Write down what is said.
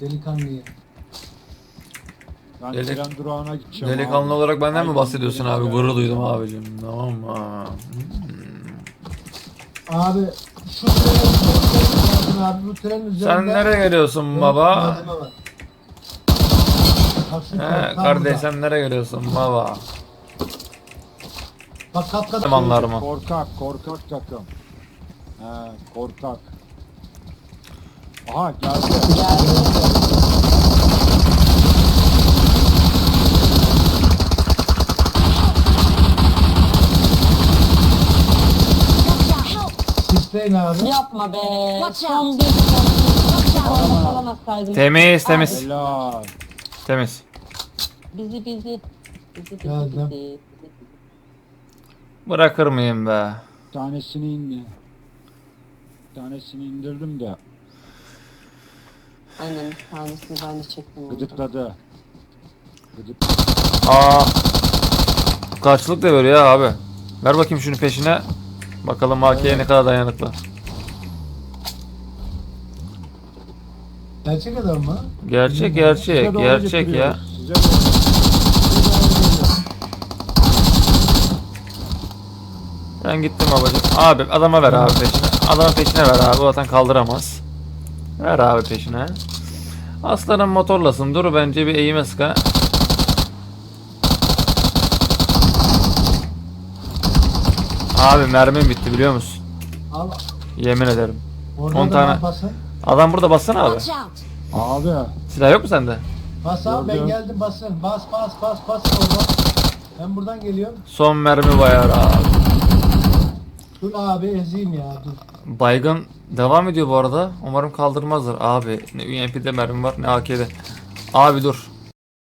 Delikanlıyı. Ben Delik- tren durağına gideceğim Delikanlı abi. olarak benden mi bahsediyorsun abi? delikanlı. Gurur duydum abicim. Tamam mı? Abi şu üzerinde abi bu trenin üzerinde. Sen nereye geliyorsun baba? malzeme var. Bak şu He, tam kardeş burada. sen nereye geliyorsun baba? Bak kat kat. Zamanlar mı? Korkak, korkak takım. He, korkak. Aha geldi. Sisleyin abi. Yapma be. Watch Son bir. Temiz temiz. Helal. Temiz. Bizi bizi. Bizi bizi Geldim. bizi. Bırakır mıyım be? Tanesini indi. Tanesini indirdim de Aynen bir tanesini ben de çektim. gıdıkladı. Gıdık. Aa. Karşılık da veriyor ya abi. Ver bakayım şunu peşine. Bakalım AK'ye ne kadar dayanıklı. Gerçek adam mı? Gerçek Size gerçek doğru gerçek ya. getiriyoruz, Size doğru. Ben gittim babacım. Abi adama ver abi peşine. Adama peşine ver abi. O zaten kaldıramaz. Ver abi peşine. Aslanım motorlasın. Dur bence bir eğime sıka. Abi mermim bitti biliyor musun? Al. Yemin ederim. Orada 10 da tane. basın. Adam burada bassana abi. Abi Silah yok mu sende? Bas abi ben geldim basın. Bas bas bas bas. Ben buradan geliyorum. Son mermi bayar abi. Dur abi ezeyim ya dur. Baygın devam ediyor bu arada. Umarım kaldırmazlar. Abi ne UMP'de mermi var ne AK'de. Abi dur.